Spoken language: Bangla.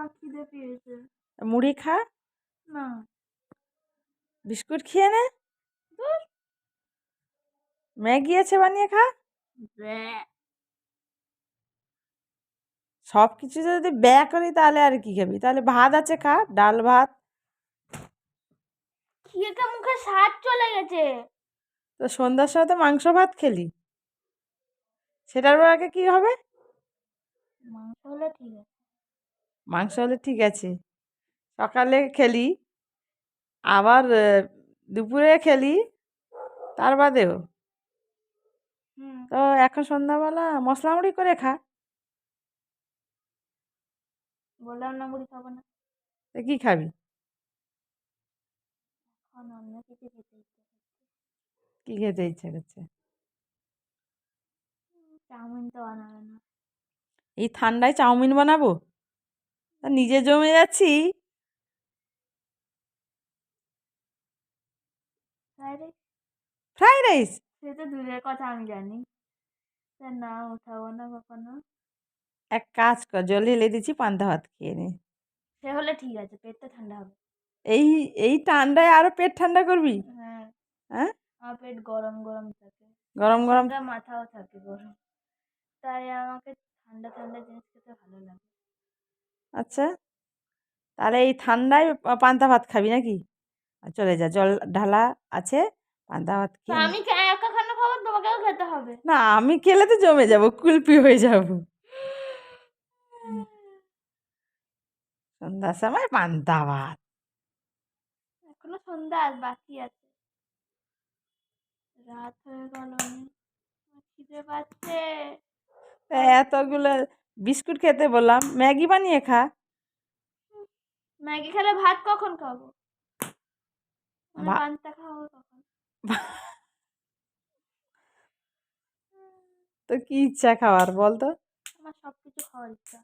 আমার খিদে পেয়েছে। মুড়ি খা। না। বিস্কুট খেয়ে নে। ম্যাগি আছে বানিয়ে খা। ব্যাঁ। সব কিছু যদি ব্যয় করি তাহলে আর কি খাবি? তাহলে ভাত আছে খা ডাল ভাত। খেয়ে মুখে স্বাদ চলে গেছে। তো সন্ধ্যার সময় তো মাংস ভাত খেলি। সেটার পর আগে কি হবে? মাংস হলে ঠিক আছে। মাংস হলে ঠিক আছে। সকালে খেলি আবার দুপুরে খেলি তার বাদেও। তো এখন সন্ধ্যাবেলা মশলা মুড়ি করে খা। বললাম না মুড়ি খাব না। তো কী খাবি? কী খেতে ইচ্ছে করছে? চাউমিন তো বানাবে না। এই ঠান্ডায় চাউমিন বানাবো? নিজে জমে যাচ্ছি। Fried rice? সে তো দূরের কথা আমি জানি। না উঠাবো না কখনো। এক কাজ কর জল ঢেলে দিচ্ছি পান্তা ভাত খেয়ে নে। সে হলে ঠিক আছে পেটটা ঠান্ডা হবে। এই এই ঠান্ডায় আরও পেট ঠান্ডা করবি? হ্যাঁ। হ্যাঁ আমার পেট গরম গরম থাকে। গরম গরম। মাথাও থাকে গরম। তাই আমাকে ঠান্ডা ঠান্ডা জিনিস খেতে ভালো লাগে। আচ্ছা। তাহলে এই ঠান্ডায় পান্তা ভাত খাবি নাকি? আর চলে যা জল ঢালা আছে পান্তা ভাত খেয়ে আমি একা খানো খাব তোমাকেও খেতে হবে। না আমি খেলে তো জমে যাব কুলপি হয়ে যাব। সন্ধ্যার সময় পান্তা ভাত। এখনও সন্ধ্যা বাকি আছে। রাত হয়ে গেল খিদে পাচ্ছে। এতগুলো বিস্কুট খেতে বললাম ম্যাগি বানিয়ে খা। ম্যাগি খেলে ভাত কখন খাব? মানে ভা- পান্তা খাব তো কি ইচ্ছা খাওয়ার বল তো আমার সব কিছু খাওয়ার ইচ্ছা।